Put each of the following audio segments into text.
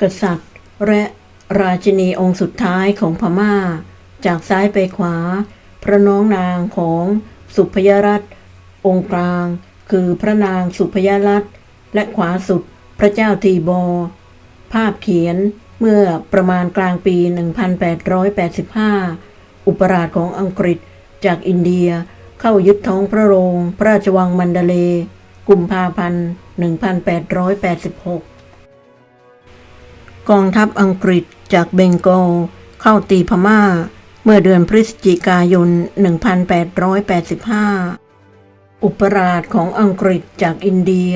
กษัตริย์ และราชินีองค์สุดท้ายของพม่า จากซ้ายไปขวา พระน้องนางของสุพยรัตองค์กลาง คือพระนางสุพยรัตและขวาสุดพระเจ้าทีบอ ภาพเขียนเมื่อประมาณกลางปี 1885 อุปราชของอังกฤษจากอินเดียเข้ายึดท้องพระโรง พระราชวังมันดาเล กุมภาพันธ์ 1886 กองทัพอังกฤษจากเบงกอลเข้าตีพม่า เมื่อเดือนพฤศจิกายน 1885 อุปราชของอังกฤษจากอินเดีย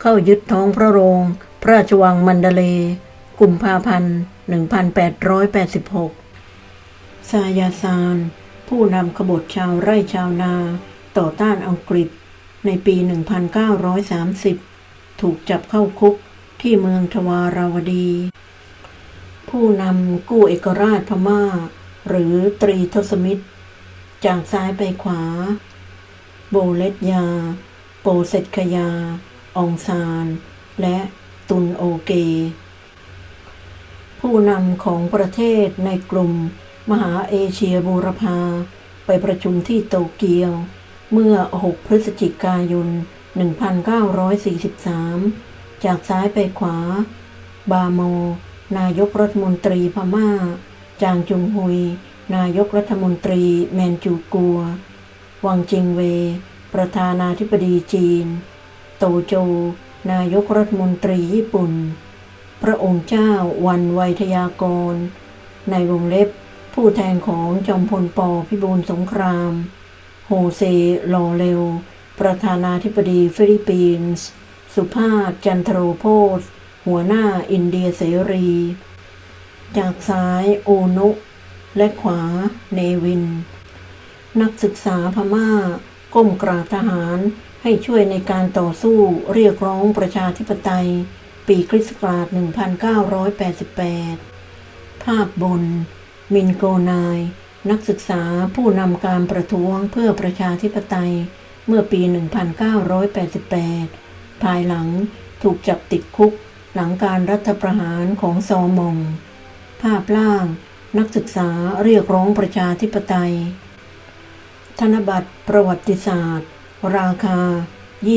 เข้ายึดท้องพระโรง พระราชวังมันเดเล กุมภาพันธ์ 1886 ซายาซาน ผู้นำขบฏชาวไร่ชาวนา ต่อต้านอังกฤษในปี 1930 ถูกจับเข้าคุก ที่เมืองทวาราวดี ผู้นำกู้เอกราชพม่า หรือตรีทศมิตร จากซ้ายไปขวา โบเลตยา โปเซตคยา องซาน และตุนโอเก ผู้นำของประเทศในกลุ่มมหาเอเชียบูรพาไปประชุมที่โตเกียว เมื่อ 6 พฤศจิกายน 1943 จากซ้ายไปขวา บาโม นายกรัฐมนตรีพม่า จางจุงฮุย นายกรัฐมนตรีแมนจูกัว วังจิงเว ประธานาธิบดีจีน โตโจ นายกรัฐมนตรีญี่ปุ่น พระองค์เจ้าวันไวยทยากร ในวงเล็บผู้แทนของจอมพลปพิบูลสงคราม โฮเซลอเรลประธานาธิบดีฟิลิปปินส์ สุภาพจันทรโพสหัวหน้าอินเดียเสรี จากซ้ายโอนุและขวาเนวิน นักศึกษาพม่า ก้มกราบทหารให้ช่วยในการต่อสู้เรียกร้องประชาธิปไตย ปีคริสต์ศักราช 1988 ภาพบน มินโกนาย นักศึกษาผู้นำการประท้วงเพื่อประชาธิปไตยเมื่อปี 1988 ภายหลังถูกจับติดคุกหลังการรัฐประหารของซอมอง ภาพล่าง นักศึกษาเรียกร้องประชาธิปไตย ธนบัตรประวัติศาสตร์ ราคา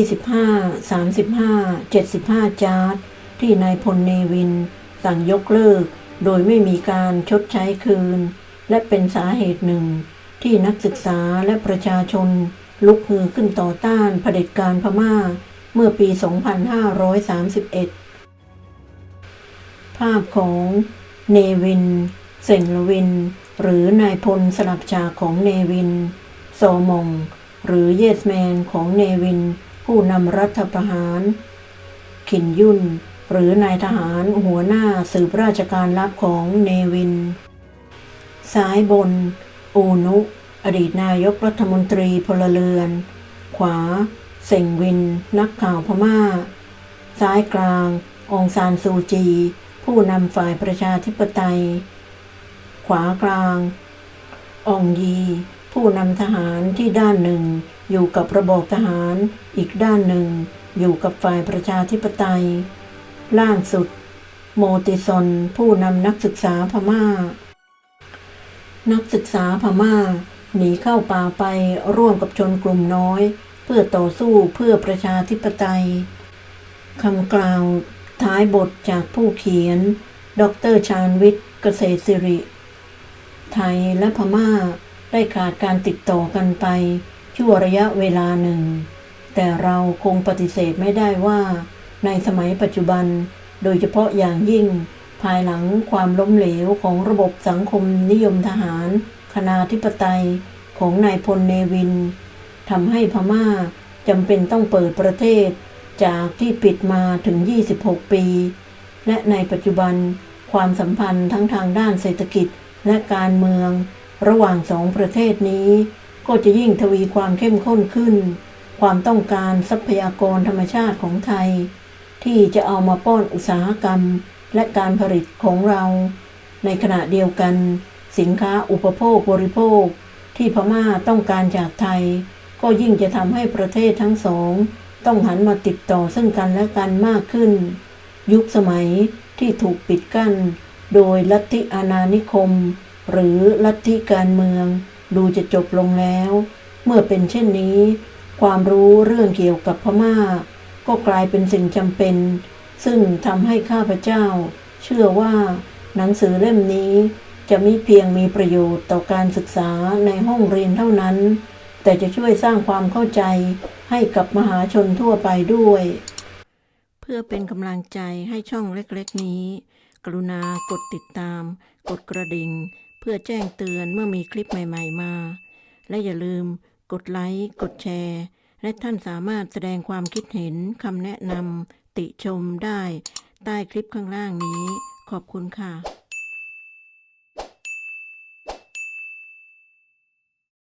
25 35 75 จาร์ดที่นายพลเนวิน สั่งยกเลิก โดยไม่มีการชดใช้คืน และเป็นสาเหตุหนึ่ง ที่นักศึกษาและประชาชนลุกฮือขึ้นต่อต้านเผด็จการพม่า เมื่อปี 2531 ภาพของเนวิน เซงลวิน หรือนายพลสลับฉากของเนวิน โซมง หรือเยสแมนของเนวิน ผู้นำรัฐประหาร ขินยุ่นหรือนายทหารหัวหน้าสืบราชการลับของเนวิน ซ้ายบน อูนุ อดีตนายกรัฐมนตรีพลเรือน ขวา เซ็งวิน นักข่าวพม่า ซ้ายกลาง องซานซูจี ผู้นำฝ่ายประชาธิปไตย ขวากลาง องยี ผู้นำทหารที่ด้านหนึ่ง อยู่กับระบบทหารอีกด้านหนึ่ง อยู่กับฝ่ายประชาธิปไตย ล่างสุด โมติซอนผู้นำนักศึกษาพม่า นักศึกษาพม่าหนีเข้าป่าไปร่วมกับชนกลุ่มน้อย เพื่อต่อสู้เพื่อประชาธิปไตยคำกล่าวท้ายบทจากผู้เขียน ดรชาญวิทย์เกษตรสิริ ไทยและพม่าได้ขาดการติดต่อกันไป ชั่วระยะเวลาหนึ่ง แต่เราคงปฏิเสธไม่ได้ว่า ในสมัยปัจจุบัน โดยเฉพาะอย่างยิ่ง ภายหลังความล้มเหลวของระบบสังคมนิยมทหาร คณาธิปไตยของนายพลเนวิน ทำให้พม่าจำเป็นต้องเปิดประเทศ จากที่ปิดมาถึง 26 ปี และในปัจจุบันความสัมพันธ์ทั้งทางด้านเศรษฐกิจและการเมือง ระหว่างสองประเทศนี้ ก็จะยิ่งทวีความเข้มข้นขึ้น ความต้องการทรัพยากรธรรมชาติของไทย ที่จะเอามาป้อนอุตสาหกรรมและการผลิตของเรา ในขณะเดียวกัน สินค้าอุปโภคบริโภค ที่พม่าต้องการจากไทย ก็ยิ่งจะทำให้ประเทศทั้งสอง ต้องหันมาติดต่อซึ่งกันและกันมากขึ้น ยุคสมัยที่ถูกปิดกั้น โดยลัทธิอาณานิคม หรือลัทธิการเมือง ดูจะจบลงแล้ว เมื่อเป็นเช่นนี้ ความรู้เรื่องเกี่ยวกับพม่า ก็กลายเป็นสิ่งจำเป็น ซึ่งทำให้ข้าพเจ้า เชื่อว่าหนังสือเล่มนี้จะมิเพียงมีประโยชน์ต่อการศึกษาในห้องเรียนเท่านั้น แต่จะช่วยสร้างความเข้าใจให้กับมหาชนทั่วไปด้วย เพื่อเป็นกำลังใจให้ช่องเล็กๆนี้ กรุณากดติดตาม กดกระดิ่ง เพื่อแจ้งเตือนเมื่อมีคลิปใหม่ ๆ มา และอย่าลืมกดไลค์ กดแชร์ และท่านสามารถแสดงความคิดเห็นคำแนะนำติชมได้ ใต้คลิปข้างล่างนี้ ขอบคุณค่ะ